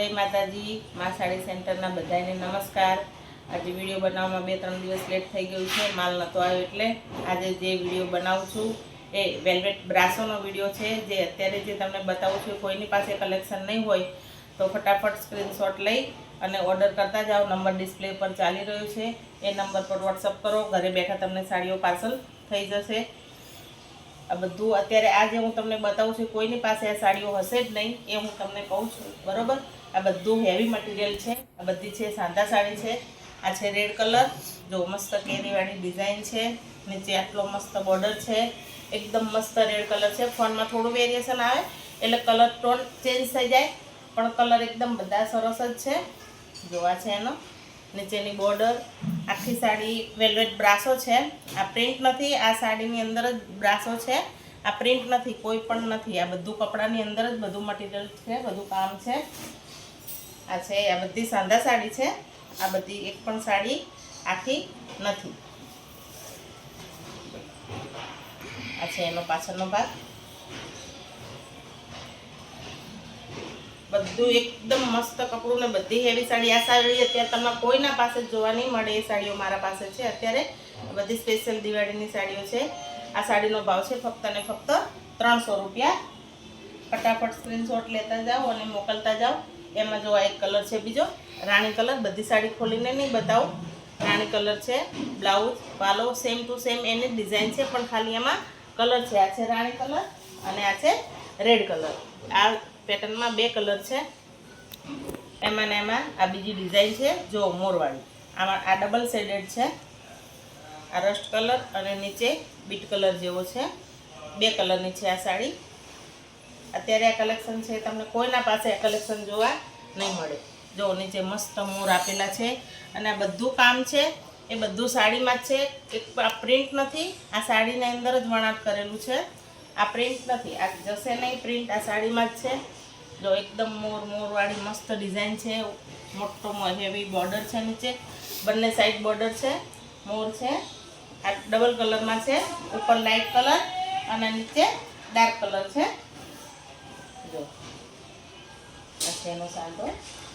જય માતાજી, મા સાડી સેન્ટરના બધાને નમસ્કાર. આજે વીડિયો બનાવવામાં બે ત્રણ દિવસ લેટ થઈ ગયું છે, માલ નહોતો આવ્યો એટલે આજે જે વીડિયો બનાવું છું એ વેલ્વેટ બ્રાસોનો વીડિયો છે. જે અત્યારે જે તમને બતાવું છું કોઈની પાસે કલેક્શન નહીં હોય તો ફટાફટ સ્ક્રીનશોટ લઈ અને ઓર્ડર કરતા જાઓ. નંબર ડિસ્પ્લે પર ચાલી રહ્યો છે. એ નંબર પર વોટ્સઅપ કરો. ઘરે બેઠા તમને સાડીઓ પાર્સલ થઈ જશે. આ બધું અત્યારે આજે હું તમને બતાવું છું. કોઈની પાસે આ સાડીઓ હશે જ નહીં એ હું તમને કહું છું. બરોબર? આ બધું હેવી મટીરિયલ છે. આ બધી છે સાદા સાડી છે. આ છે રેડ કલર જો મસ્ત કેરીવાળી ડિઝાઇન છે. નીચે આટલો મસ્ત બોર્ડર છે. એકદમ મસ્ત રેડ કલર છે. ફોનમાં થોડું વેરિએશન આવે, એટલે કલર ટોન ચેન્જ થઈ જાય, પણ કલર એકદમ બધા સરસ જ છે. જોવા છે એનો. નીચેની બોર્ડર આખી સાડી વેલ્વેટ બ્રાસો છે. આ પ્રિન્ટ નથી, આ સાડીની અંદર જ બ્રાસો છે. આ પ્રિન્ટ નથી, કોઈ પણ નથી. આ બધું કપડાની અંદર જ બધું મટીરિયલ છે, બધું કામ છે. આ છે, આ બધી સાંધા સાડી છે. આ બધી એક પણ સાડી આખી નથી. આ છે એનો પાછળનો ભાગ. બધું એકદમ મસ્ત કપડું ને બધી હેવી સાડી. આ સાડી અત્યારે તમને કોઈના પાસે જોવા નહીં મળે એ સાડીઓ મારા પાસે છે. અત્યારે બધી સ્પેશિયલ દિવાળીની સાડીઓ છે. આ સાડીનો ભાવ છે ફક્ત ને ફક્ત ત્રણસો રૂપિયા. ફટાફટ સ્ક્રીનશોટ લેતા જાઓ અને મોકલતા જાઓ. એમાં જો આ એક કલર છે બીજો, રાણી કલર, બધી સાડી ખોલીને નહીં બતાવું. રાણી કલર છે, બ્લાઉઝ, પાલો સેમ ટુ સેમ એની ડિઝાઇન છે, પણ ખાલી એમાં કલર છે. આ છે રાણી કલર અને આ છે રેડ કલર. આ પેટર્નમાં બે કલર છે. એમાં ને એમાં આ બીજી ડિઝાઇન છે, જો મોરવાળી. આમાં આ ડબલ શેડેડ છે. આ રસ્ટ કલર અને નીચે બીટ કલર જેવો છે. બે કલરની છે આ સાડી. અત્યારે આ કલેક્શન છે, તમને કોઈના પાસે આ કલેક્શન જોવા નહીં મળે. જો, નીચે મસ્ત મોર આપેલા છે અને આ બધું કામ છે, એ બધું સાડીમાં જ છે. એક આ પ્રિન્ટ નથી, આ સાડીની અંદર જ વણાટ કરેલું છે. આ પ્રિન્ટ નથી, આ જશે નહીં પ્રિન્ટ આ સાડીમાં જ છે. જો, એકદમ મોર, મોરવાળી મસ્ત ડિઝાઇન છે. મોટો હેવી બોર્ડર છે નીચે. બંને સાઈડ બોર્ડર છે, મોર છે. આ ડબલ કલરમાં છે, ઉપર લાઇટ કલર અને નીચે ડાર્ક કલર છે. જો. આ છે એનો સાંધો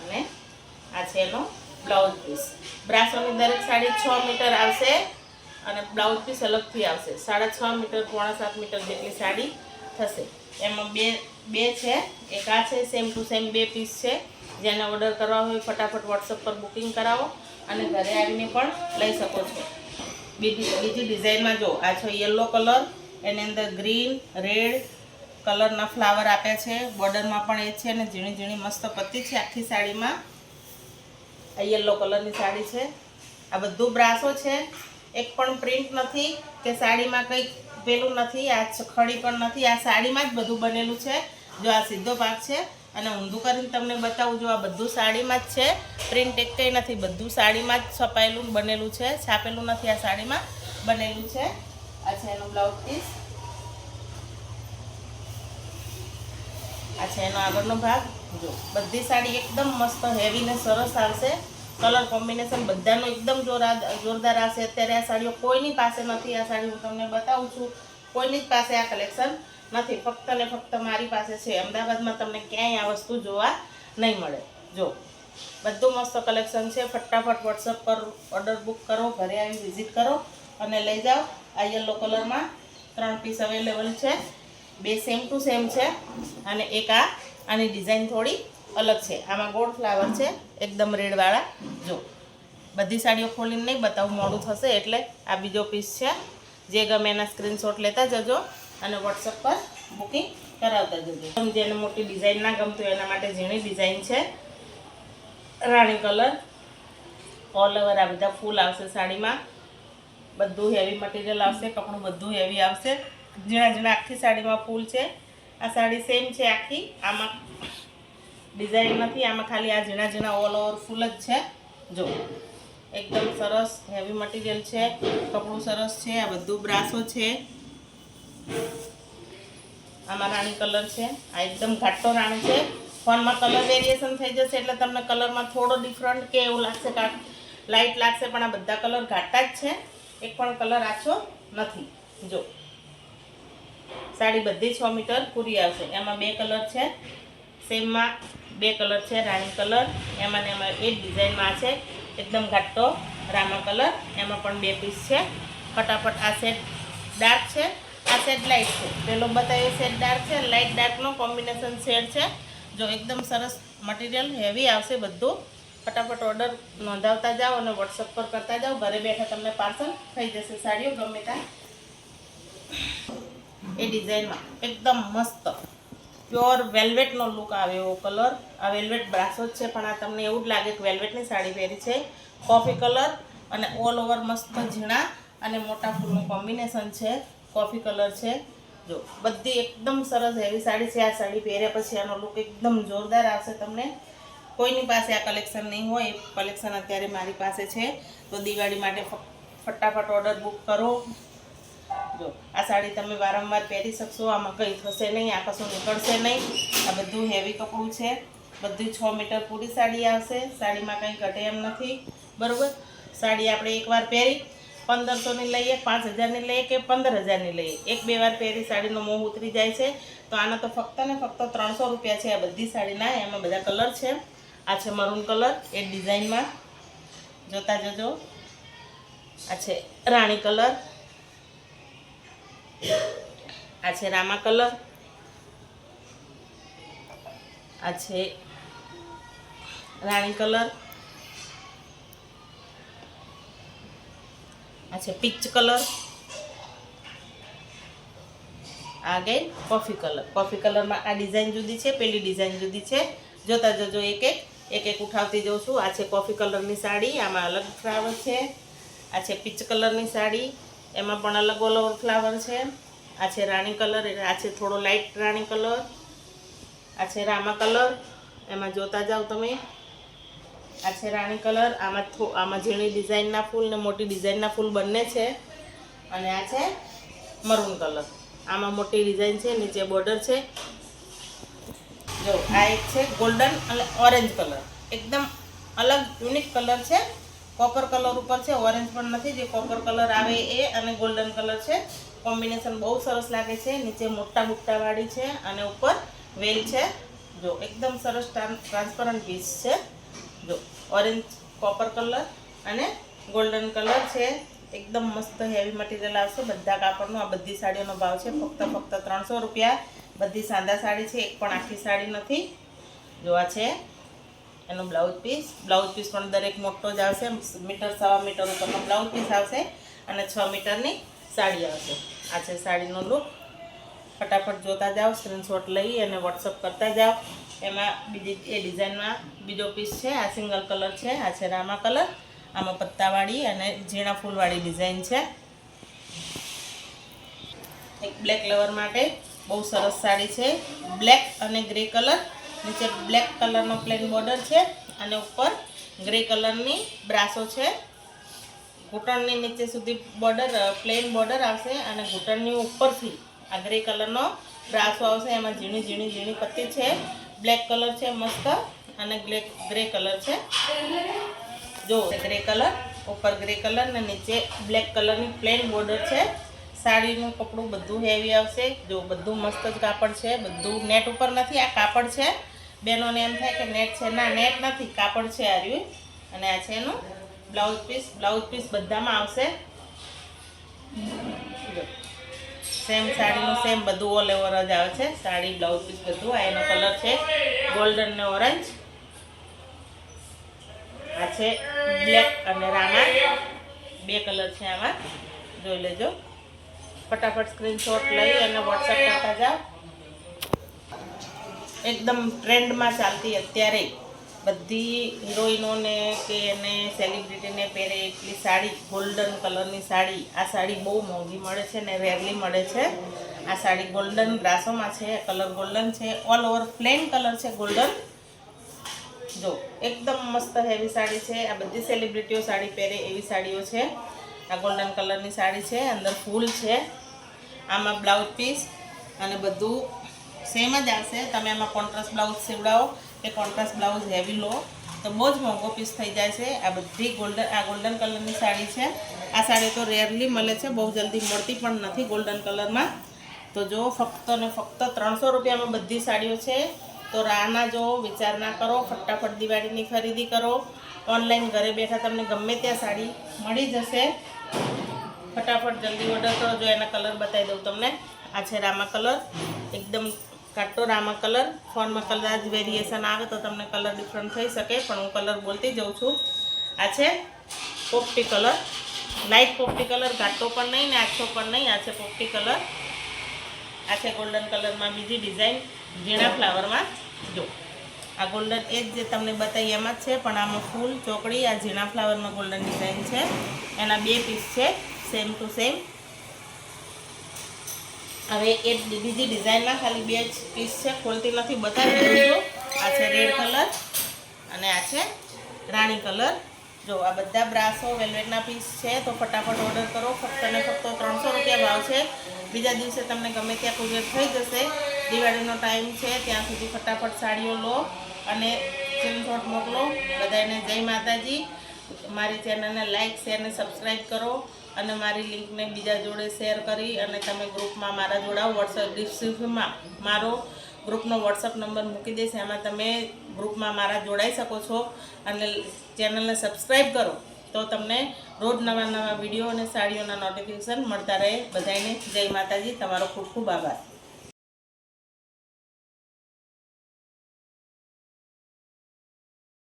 અને આ છે એનો બ્લાઉઝ પીસ. બ્રાસોની દરેક સાડી છ મીટર આવશે અને બ્લાઉઝ પીસ અલગથી આવશે. સાડા છ મીટર, પોણા સાત મીટર જેટલી સાડી થશે. એમાં બે બે છે. એક આ છે સેમ ટુ સેમ બે પીસ છે. જેને ઓર્ડર કરવા હોય ફટાફટ વોટ્સઅપ પર બુકિંગ કરાવો અને ઘરે આવીને પણ લઈ શકો છો. બીજી બીજી ડિઝાઇનમાં જો, આ છે યલો કલર એની અંદર ગ્રીન રેડ કલરના ફ્લાવર આપ્યા છે. બોર્ડરમાં પણ એ છે અને ઝીણી ઝીણી મસ્ત પત્તી છે આખી સાડીમાં. આ યલો કલરની સાડી છે. આ બધું બ્રાસો છે. એક પણ પ્રિન્ટ નથી કે સાડીમાં કંઈક પેલું નથી, આ ખડી પણ નથી. આ સાડીમાં જ બધું બનેલું છે. જો આ સીધો ભાગ છે અને ઊંધું કરીને તમને બતાવું, જો આ બધું સાડીમાં જ છે. પ્રિન્ટ એક કંઈ નથી, બધું સાડીમાં જ છપાયેલું બનેલું છે. છાપેલું નથી આ સાડીમાં, બનેલું છે. આ છે એનું બ્લાઉઝ પીસ આ છે એનો આગળનો ભાગ. જો, બધી સાડી એકદમ મસ્ત હેવી ને સરસ આવશે. કલર કોમ્બિનેશન બધાનું એકદમ જોરા જોરદાર આવશે. અત્યારે આ સાડીઓ કોઈની પાસે નથી. આ સાડી હું તમને બતાવું છું. કોઈની જ પાસે આ કલેક્શન નથી. ફક્ત ને ફક્ત મારી પાસે છે. અમદાવાદમાં તમને ક્યાંય આ વસ્તુ જોવા નહીં મળે. જો, બધું મસ્ત કલેક્શન છે. ફટાફટ વોટ્સઅપ પર ઓર્ડર બુક કરો, ઘરે આવી વિઝિટ કરો અને લઈ જાઓ. આ યલો કલરમાં ત્રણ પીસ અવેલેબલ છે. બે સેમ ટુ સેમ છે. અને એક આ, આની ડિઝાઇન થોડી અલગ છે. આમાં ગોળ ફ્લાવર છે, એકદમ રેડવાળા જો, બધી સાડીઓ ખોલીને નહીં બતાવું, મોડું થશે એટલે આ બીજો પીસ છે. જે ગમે એના સ્ક્રીનશોટ લેતા જજો અને વોટ્સઅપ પર બુકિંગ કરાવતા જજો. જેને મોટી ડિઝાઇન ના ગમતું એના માટે ઝીણી ડિઝાઇન છે. રાણી કલર ઓલ ઓવર આ બધા ફૂલ આવશે સાડીમાં. બધું હેવી મટીરિયલ આવશે, કપડું બધું હેવી આવશે. ઝીણા ઝીણા આખી સાડીમાં ફૂલ છે. આ સાડી સેમ છે આખી. આમાં ડિઝાઇન નથી આમાં ખાલી આ ઝીણા ઝીણા ઓલ ઓવર ફૂલ જ છે. જો, એકદમ સરસ હેવી મટીરિયલ છે, કપડું સરસ છે, આ બધું બ્રાસો છે. આમાં રાણી કલર છે. આ એકદમ ઘાટો રાણી છે. ફોનમાં કલર વેરિએશન થઈ જશે એટલે તમને કલરમાં થોડો ડિફરન્ટ કે એવું લાગશે લાઇટ લાગશે, પણ આ બધા કલર ઘાટા જ છે. એક પણ કલર આછો નથી. જો સાડી બધી છ મીટર પૂરી આવશે. એમાં બે કલર છે. સેમમાં બે કલર છે, રાણી કલર. એમાં ને એમાં એ જ ડિઝાઇનમાં છે, એકદમ ઘાટો રામા કલર. એમાં પણ બે પીસ છે. ફટાફટ આ સેટ ડાર્ક છે. આ સેટ લાઇટ છે. પેલો બતાવ્યો સેટ ડાર્ક છે. લાઇટ ડાર્કનો કોમ્બિનેશન શેડ છે. જો એકદમ સરસ મટીરિયલ હેવી આવશે બધું. ફટાફટ ઓર્ડર નોંધાવતા જાઓ અને વોટ્સઅપ પર કરતા જાઓ. ઘરે બેઠા તમને પાર્સલ થઈ જશે સાડીઓ, ગમે ત્યાં. એ ડિઝાઇનમાં એકદમ મસ્ત. પ્યોર વેલ્વેટનો લુક આવે એવો કલર આ વેલ્વેટ બ્રાસો જ છે, પણ આ તમને એવું જ લાગે કે વેલ્વેટની સાડી પહેરી છે. કોફી કલર અને ઓલ ઓવર મસ્ત ઝીણા અને મોટા ફૂલનું કોમ્બિનેશન છે. કોફી કલર છે. જો, બધી એકદમ સરસ હેવી સાડી છે. આ સાડી પહેર્યા પછી આનો લુક એકદમ જોરદાર આવશે તમને. કોઈની પાસે આ કલેક્શન નહીં હોય કલેક્શન અત્યારે મારી પાસે છે. તો દિવાળી માટે ફટાફટ ઓર્ડર બુક કરો. જો આ સાડી તમે વારંવાર પહેરી શકશો, આમાં કંઈ થશે નહીં, આ કશું નીકળશે નહીં. આ બધું હેવી કપડું છે. બધી છ મીટર પૂરી સાડી આવશે. સાડીમાં કંઈ ઘટે એમ નથી. બરાબર? સાડી આપણે એકવાર પહેરી પંદરસોની લઈએ, પાંચ હજારની લઈએ કે પંદર હજારની લઈએ? એક બે વાર પહેરી સાડીનો મોહ ઉતરી જાય છે. તો આના તો ફક્ત ને ફક્ત ત્રણસો રૂપિયા છે આ બધી સાડીના એમાં બધા કલર છે. આ છે મરૂન કલર, એ ડિઝાઇનમાં જોતા જજો. આ છે રાણી કલર. આ છે રામા કલર આ છે રાણી કલર આ છે પીચ કલર આ ગઈ કોફી કલર કોફી કલરમાં આ ડિઝાઇન જુદી છે પેલી ડિઝાઇન જુદી છે જોતા જજો એક એક એક એક ઉઠાવતી જઉં છું આ છે કોફી કલરની સાડી આમાં અલગ ફ્લાવર છે આ છે પીચ કલરની સાડી એમાં પણ અલગ અલગ ફ્લાવર છે. આ છે રાણી કલર, આ છે થોડો લાઇટ રાણી કલર, આ છે રામા કલર. એમાં જોતા જાઓ તમે. આ છે રાણી કલર. આમાં થો, આમાં ઝીણી ડિઝાઇનના ફૂલ ને મોટી ડિઝાઇનના ફૂલ બંને છે. અને આ છે મરૂન કલર. આમાં મોટી ડિઝાઇન છે, નીચે બોર્ડર છે. જો, આ એક છે ગોલ્ડન અને ઓરેન્જ કલર. એકદમ અલગ યુનિક કલર છે. કોપર કલર ઉપર છે ઓરેન્જ પણ નથી, જે કોપર કલર આવે એ અને ગોલ્ડન કલર છે. કોમ્બિનેશન બહુ સરસ લાગે છે, નીચે મોટા બુટ્ટાવાળી છે અને ઉપર વેલ છે. જો, એકદમ સરસ ટ્રાન્સપરન્ટ પીસ છે. જો ઓરેન્જ કોપર કલર અને ગોલ્ડન કલર છે. એકદમ મસ્ત હેવી મટીરિયલ આવશે. બધા કાપડનો, આ બધી સાડીઓનો ભાવ છે. ફક્ત ફક્ત ત્રણસો રૂપિયા. બધી સાદા સાડી છે, એક પણ આખી સાડી નથી. જોવા છે. એનું બ્લાઉઝ પીસ બ્લાઉઝ પીસ પણ દરેક મોટો જ આવશે. મીટર, સવા મીટર ઉપરનો બ્લાઉઝ પીસ આવશે અને છ મીટરની સાડી આવશે. આ છે સાડીનો લુક ફટાફટ જોતા જાઓ સ્ક્રીનશોટ લઈ અને વોટ્સઅપ કરતા જાઓ. એમાં બીજી, એ ડિઝાઇનમાં બીજો પીસ છે. આ સિંગલ કલર છે, આ છે રામા કલર આમાં પત્તાવાળી અને ઝીણા ફૂલવાળી ડિઝાઇન છે. એક બ્લેક લવર માટે બહુ સરસ સાડી છે. બ્લેક અને ગ્રે કલર નીચે બ્લેક કલરનો પ્લેન બોર્ડર છે અને ઉપર ગ્રે કલરની બ્રાસો છે. ઘૂંટણની નીચે સુધી બોર્ડર પ્લેન બોર્ડર આવશે અને ઘૂંટણની ઉપરથી આ ગ્રે કલરનો બ્રાસો આવશે. એમાં ઝીણી ઝીણી ઝીણી પત્તી છે. બ્લેક કલર છે મસ્ત અને બ્લેક ગ્રે કલર છે. જો ગ્રે કલર ઉપર ગ્રે કલર ને નીચે બ્લેક કલરની પ્લેન બોર્ડર છે. સાડીનું કપડું બધું હેવી આવશે. જો બધું મસ્ત જ કાપડ છે. બધું નેટ ઉપર નથી, આ કાપડ છે. બેનોને એમ થાય કે નેટ છે. ના, નેટ નથી. કાપડ છે આ રહ્યું અને આ છે એનું બ્લાઉઝ પીસ. બ્લાઉઝ પીસ બધામાં આવશે. સેમ સાડીનું સેમ બધું ઓલ ઓવર જ આવે છે. સાડી, બ્લાઉઝ પીસ બધું. આ એનો કલર છે ગોલ્ડન ને ઓરેન્જ આ છે બ્લેક અને રામા બે કલર છે આમાં. જોઈ લેજો. ફટાફટ સ્ક્રીનશોટ લઈ અને વોટ્સઅપ કરતા જાઓ. એકદમ ટ્રેન્ડમાં ચાલતી અત્યારે બધી હિરોઈનોને કે એને સેલિબ્રિટીને પહેરે એટલી સાડી ગોલ્ડન કલરની સાડી, આ સાડી બહુ મોંઘી મળે છે ને રેરલી મળે છે. આ સાડી ગોલ્ડન બ્રાસોમાં છે કલર ગોલ્ડન છે ઓલ ઓવર પ્લેન કલર છે ગોલ્ડન જો, એકદમ મસ્ત હેવી સાડી છે, આ બધી સેલિબ્રિટીઓ સાડી પહેરે એવી સાડીઓ છે. આ ગોલ્ડન કલરની સાડી છે, અંદર ફૂલ છે. આમાં બ્લાઉઝ પીસ અને બધું સેમ જ આવશે. તમે આમાં કોન્ટ્રાસ્ટ બ્લાઉઝ સીવડાવો. કે કોન્ટ્રાસ્ટ બ્લાઉઝ હેવી લો. તો બહુ જ મોંઘો પીસ થઈ જાય છે. આ બધી ગોલ્ડન આ ગોલ્ડન કલરની સાડી છે. આ સાડી તો રેરલી મળે છે. બહુ જલ્દી મળતી પણ નથી ગોલ્ડન કલરમાં તો જો ફક્ત ને ફક્ત ત્રણસો રૂપિયામાં બધી સાડીઓ છે. તો રાના જો વિચાર ના કરો. ફટાફટ દિવાળીની ખરીદી કરો. ઓનલાઈન ઘરે બેઠા તમને ગમે ત્યાં સાડી મળી જશે. ફટાફટ જલ્દી ઓર્ડર કરો. જો એના કલર બતાવી દઉં તમને. આ છે રામા કલર એકદમ કાટો રામા કલર. ફોનમાં કલર જ વેરિએશન આવે તો તમને કલર ડિફરન્ટ થઈ શકે, પણ હું કલર બોલતી જઉં છું. આ છે પોપટી કલર. લાઇટ પોપટી કલર, ઘાટો પણ નહીં ને આછો પણ નહીં, આ છે પોપટી કલર. આ છે ગોલ્ડન કલરમાં બીજી ડિઝાઇન ઝીણા ફ્લાવરમાં જો, આ ગોલ્ડન એ જ જે તમને બતાવી એમાં જ છે, પણ આમાં ફૂલ ચોકડી આ ઝીણા ફ્લાવરમાં ગોલ્ડન ડિઝાઇન છે. એના બે પીસ છે સેમ ટુ સેમ હવે એ બીજી ડિઝાઇનમાં ખાલી બે જ પીસ છે, ખોલતી નથી, બતાવી દઉં આ છે રેડ કલર અને આ છે રાણી કલર જો આ બધા બ્રાસો વેલ્વેટના પીસ છે, તો ફટાફટ ઓર્ડર કરો. ફક્ત ને ફક્ત ત્રણસો રૂપિયા ભાવ છે. બીજા દિવસે તમને ગમે ત્યાં કુરિયર થઈ જશે. દિવાળીનો ટાઈમ છે, ત્યાં સુધી ફટાફટ સાડીઓ લો અને સ્ક્રીનશોટ મોકલો. બધાને જય માતાજી. મારી ચેનલને લાઇક શેર અને સબસ્ક્રાઈબ કરો. અને મારી લિંકને બીજા જોડે શેર કરી અને તમે ગ્રુપમાં મારા જોડાઓ. વોટ્સઅપ ડિસ્ક્રિપ્શનમાં મારો ગ્રુપનો વોટ્સઅપ નંબર મૂકી દઈશ. એમાં તમે ગ્રુપમાં મારા જોડાઈ શકો છો અને ચેનલને સબસ્ક્રાઈબ કરો તો તમને રોજ નવા નવા વીડિયો અને સાડીઓના નોટિફિકેશન મળતા રહે. બધાને જય માતાજી. તમારો ખૂબ ખૂબ આભાર.